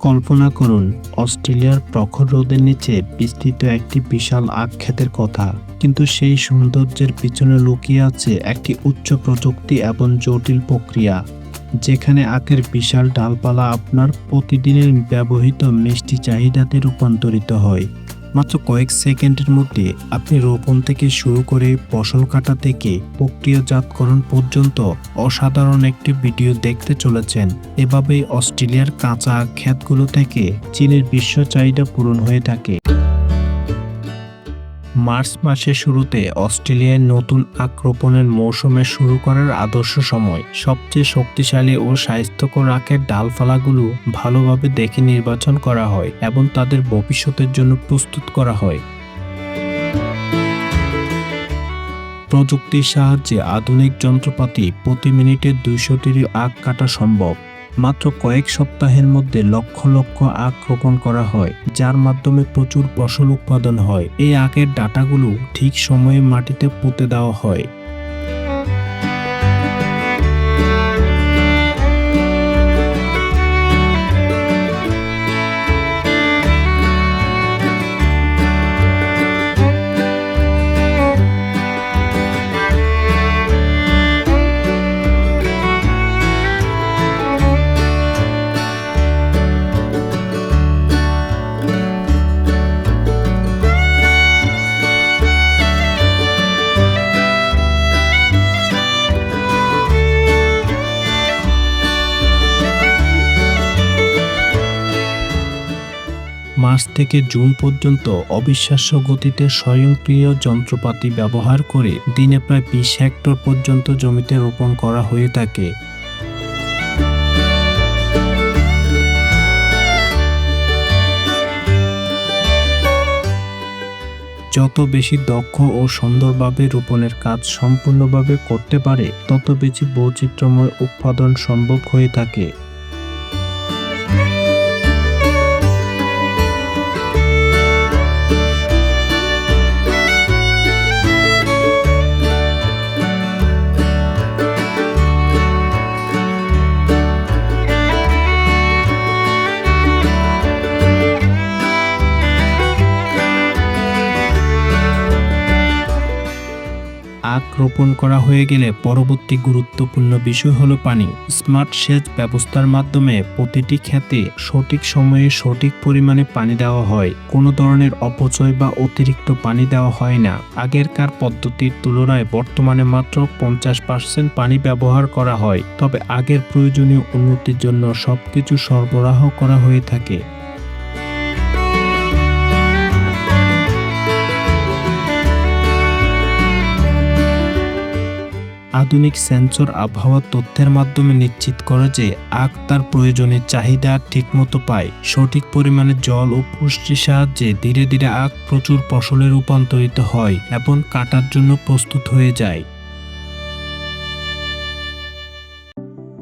কল্পনা করুন, অস্ট্রেলিয়ার প্রখর রোদের নিচে বিস্তৃত একটি বিশাল আখ ক্ষেতের কথা। কিন্তু সেই সৌন্দর্যের পিছনে লুকিয়ে আছে একটি উচ্চ প্রযুক্তি এবং জটিল প্রক্রিয়া, যেখানে আখের বিশাল ডালপালা আপনার প্রতিদিনের ব্যবহৃত মিষ্টি চাহিদাতে রূপান্তরিত হয়। মাত্র কয়েক সেকেন্ডের মধ্যে আপনি রোপণ থেকে শুরু করে ফসল কাটা থেকে প্রক্রিয়াজাতকরণ পর্যন্ত অসাধারণ একটি ভিডিও দেখতে চলেছেন। এভাবে অস্ট্রেলিয়ার কাঁচা ক্ষেতগুলো থেকে চীনের বিশ্ব চাহিদা পূরণ হয়ে থাকে। মার্চ মাসের শুরুতে অস্ট্রেলিয়ায় নতুন আক্রমণের মৌসুমে শুরু করার আদর্শ সময়। সবচেয়ে শক্তিশালী ও স্বাস্থ্যকর আখের ডালফালাগুলো ভালোভাবে দেখে নির্বাচন করা হয় এবং তাদের ভবিষ্যতের জন্য প্রস্তুত করা হয়। প্রযুক্তির সাহায্যে আধুনিক যন্ত্রপাতি প্রতি মিনিটে দুইশোটি আখ কাটা সম্ভব। মাত্র কয়েক সপ্তাহের মধ্যে লক্ষ লক্ষ আখ রোপণ করা হয়, যার মাধ্যমে প্রচুর ফসল উৎপাদন হয়। এই আখের ডাটাগুলো ঠিক সময়ে মাটিতে পুঁতে দেওয়া হয়। মার্চ থেকে জুন পর্যন্ত অবিশ্বাস্য গতিতে স্বয়ংক্রিয় যন্ত্রপাতি ব্যবহার করে দিনে প্রায় বিশ হেক্টর পর্যন্ত জমিতে রোপণ করা হয়ে থাকে। যত বেশি দক্ষ ও সুন্দরভাবে রোপণের কাজ সম্পূর্ণভাবে করতে পারে, তত বেশি বৈচিত্র্যময় উৎপাদন সম্ভব হয়ে থাকে। রোপণ করা হয়ে গেলে পরবর্তী গুরুত্বপূর্ণ বিষয় হলো পানি। স্মার্ট সেচ ব্যবস্থার মাধ্যমে প্রতিটি ক্ষেতে সঠিক সময়ে সঠিক পরিমাণে পানি দেওয়া হয়। কোনো ধরনের অপচয় বা অতিরিক্ত পানি দেওয়া হয় না। আগেরকার পদ্ধতির তুলনায় বর্তমানে মাত্র পঞ্চাশ পার্সেন্ট পানি ব্যবহার করা হয়। তবে আগের প্রয়োজনীয় উন্নতির জন্য সবকিছু সরবরাহ করা হয়ে থাকে। আধুনিক সেন্সর আবহাওয়া তথ্যের মাধ্যমে নিশ্চিত করে যে আখ তার প্রয়োজনে চাহিদা ঠিকমতো পায়। সঠিক পরিমাণে জল ও পুষ্টির সাহায্যে ধীরে ধীরে আখ প্রচুর ফসলে রূপান্তরিত হয় এবং কাটার জন্য প্রস্তুত হয়ে যায়।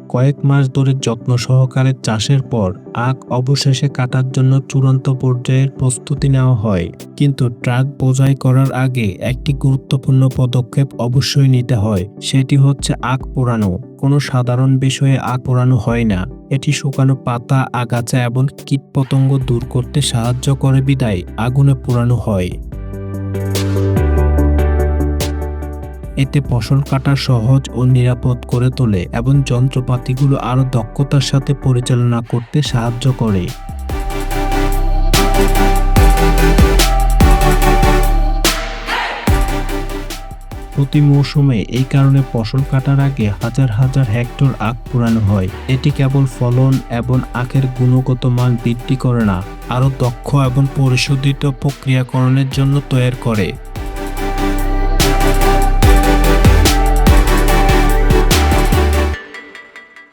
কয়েক মাস ধরে যত্ন সহকারে চাষের পর আখ অবশেষে কাটার জন্য চূড়ান্ত পর্যায়ের প্রস্তুতি নেওয়া হয়। কিন্তু ট্রাক বোঝাই করার আগে একটি গুরুত্বপূর্ণ পদক্ষেপ অবশ্যই নিতে হয়, সেটি হচ্ছে আখ পোড়ানো। কোনো সাধারণ বিষয়ে আখ পোড়ানো হয় না। এটি শুকানো পাতা, আগাছা এবং কীটপতঙ্গ দূর করতে সাহায্য করে বিদায়, আগুনে পোড়ানো হয়। এতে ফসল কাটা সহজ ও নিরাপদ করে তোলে এবং যন্ত্রপাতিগুলো আরও দক্ষতার সাথে পরিচালনা করতে সাহায্য করে। প্রতি মৌসুমে এই কারণে ফসল কাটার আগে হাজার হাজার হেক্টর আখ পোড়ানো হয়। এটি কেবল ফলন এবং আখের গুণগত মান বৃদ্ধি করে না, আরও দক্ষ এবং পরিশোধিত প্রক্রিয়াকরণের জন্য তৈরি করে।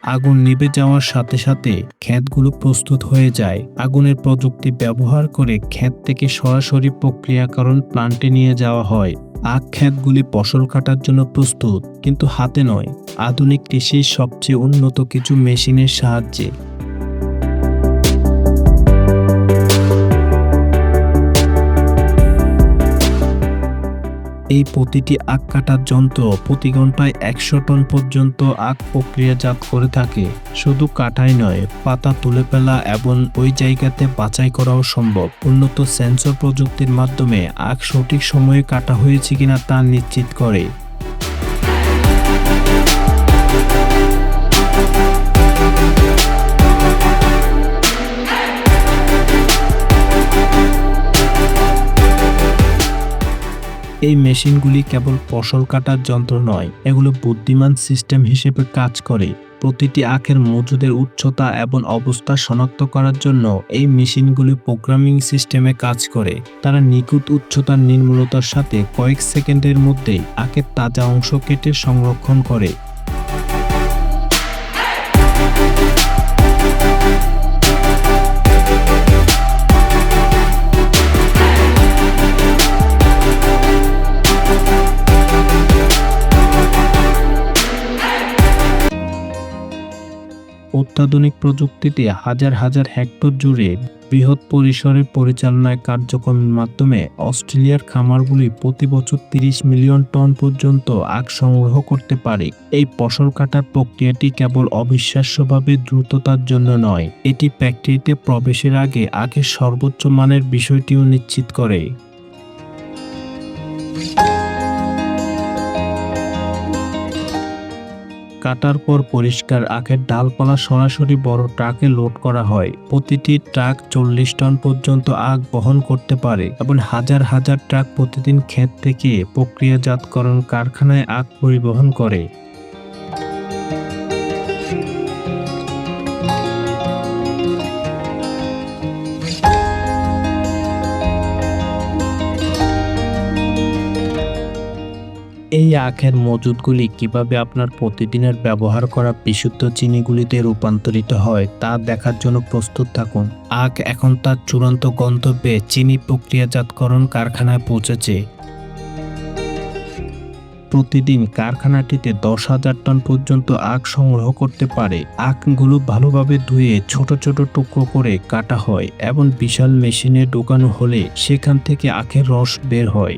আগুন নিভে যাওয়ার সাথে সাথে ক্ষেতগুলো প্রস্তুত হয়ে যায়। আগুনের প্রযুক্তি ব্যবহার করে ক্ষেত থেকে সরাসরি প্রক্রিয়াকরণ প্লান্টে নিয়ে যাওয়া হয়। আখ ক্ষেতগুলি ফসল কাটার জন্য প্রস্তুত, কিন্তু হাতে নয়। আধুনিক কৃষির সবচেয়ে উন্নত কিছু মেশিনের সাহায্যে। এই প্রতিটি আখ কাটার যন্ত্র প্রতি ঘন্টায় একশো টন পর্যন্ত আখ প্রক্রিয়াজাত করে থাকে। শুধু কাটাই নয়, পাতা তুলে ফেলা এবং ওই জায়গাতে বাছাই করাও সম্ভব। উন্নত সেন্সর প্রযুক্তির মাধ্যমে আখ সঠিক সময়ে কাটা হয়েছে কিনা তা নিশ্চিত করে। এই মেশিনগুলি কেবল ফসল কাটার যন্ত্র নয়, এগুলো বুদ্ধিমান সিস্টেম হিসেবে কাজ করে। প্রতিটি আখের মজুদের উচ্চতা এবং অবস্থা শনাক্ত করার জন্য এই মেশিনগুলি প্রোগ্রামিং সিস্টেমে কাজ করে। তারা নিখুঁত উচ্চতার নির্মূলতার সাথে কয়েক সেকেন্ডের মধ্যেই আখের তাজা অংশ কেটে সংরক্ষণ করে। অত্যাধুনিক প্রযুক্তিতে হাজার হাজার হেক্টর জুড়ে বৃহৎ পরিসরে পরিচালনায় কার্যক্রমের মাধ্যমে অস্ট্রেলিয়ার খামারগুলি প্রতি বছর তিরিশ মিলিয়ন টন পর্যন্ত আখ সংগ্রহ করতে পারে। এই ফসল কাটার প্রক্রিয়াটি কেবল অবিশ্বাস্যভাবে দ্রুততার জন্য নয়, এটি ফ্যাক্টরিতে প্রবেশের আগে আখের সর্বোচ্চ মানের বিষয়টিও নিশ্চিত করে। কাটার পর পরিষ্কার আখের ডালপালা সরাসরি বড় ট্রাকে লোড করা হয়। প্রতিটি ট্রাক চল্লিশ টন পর্যন্ত আখ বহন করতে পারে এবং হাজার হাজার ট্রাক প্রতিদিন ক্ষেত থেকে প্রক্রিয়াজাতকরণ কারখানায় আখ পরিবহন করে। এই আখের মজুদগুলি কীভাবে আপনার প্রতিদিনের ব্যবহার করা বিশুদ্ধ চিনিগুলিতে রূপান্তরিত হয় তা দেখার জন্য প্রস্তুত থাকুন। আখ এখন তার চূড়ান্ত গন্তব্যে চিনি প্রক্রিয়াজাতকরণ কারখানায় পৌঁছেছে। প্রতিদিন কারখানাটিতে দশ হাজার টন পর্যন্ত আখ সংগ্রহ করতে পারে। আখগুলো ভালোভাবে ধুয়ে ছোট ছোট টুকরো করে কাটা হয় এবং বিশাল মেশিনে ঢোকানো হলে সেখান থেকে আখের রস বের হয়।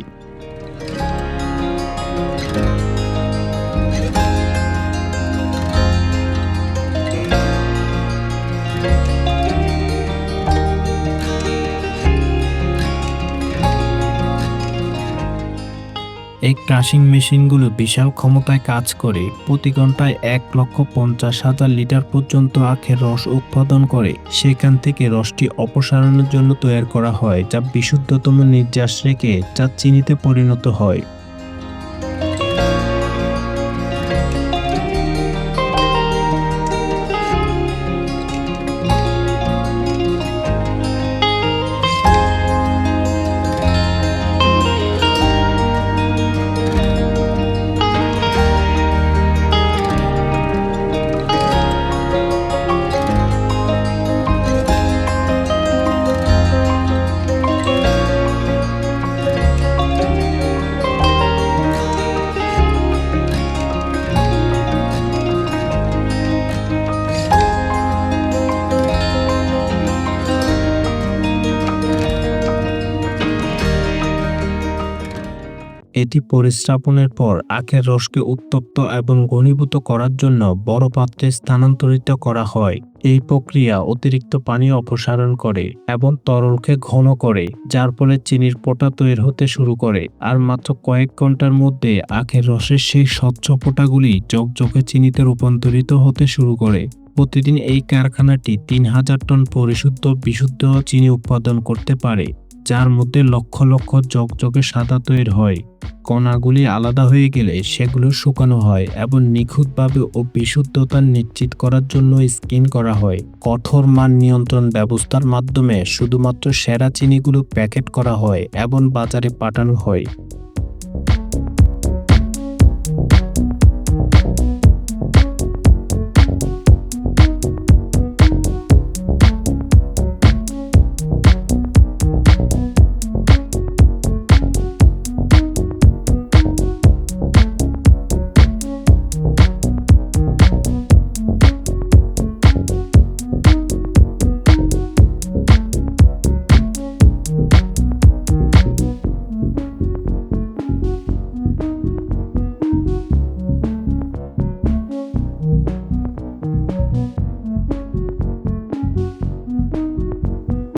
এই ক্রাশিং মেশিনগুলো বিশাল ক্ষমতায় কাজ করে, প্রতি ঘন্টায় এক লক্ষ পঞ্চাশ হাজার লিটার পর্যন্ত আখের রস উৎপাদন করে। সেখান থেকে রসটি অপসারণের জন্য তৈরি করা হয়, যা বিশুদ্ধতম নির্যাস রেখে, যা চিনিতে পরিণত হয়। এটি পরিস্রাপনের পর আখের রসকে উত্তপ্ত এবং ঘনীভূত করার জন্য বড় পাত্রে স্থানান্তরিত করা হয়। এই প্রক্রিয়া অতিরিক্ত পানি অপসারণ করে এবং তরলকে ঘন করে, যার ফলে চিনির পোটা তৈরি হতে শুরু করে। আর মাত্র কয়েক ঘণ্টার মধ্যে আখের রসের সেই স্বচ্ছ পোটাগুলি চকচকে চিনিতে রূপান্তরিত হতে শুরু করে। প্রতিদিন এই কারখানাটি তিন হাজার টন পরিশুদ্ধ বিশুদ্ধ চিনি উৎপাদন করতে পারে। যার মধ্যে লক্ষ লক্ষ চকচকে সাদা তৈরি হয়। কণাগুলি আলাদা হয়ে গেলে সেগুলো শুকানো হয় এবং নিখুঁতভাবে ও বিশুদ্ধতা নিশ্চিত করার জন্য স্কিন করা হয়। কঠোর মান নিয়ন্ত্রণ ব্যবস্থার মাধ্যমে শুধুমাত্র সেরা চিনিগুলো প্যাকেট করা হয় এবং বাজারে পাঠানো হয়।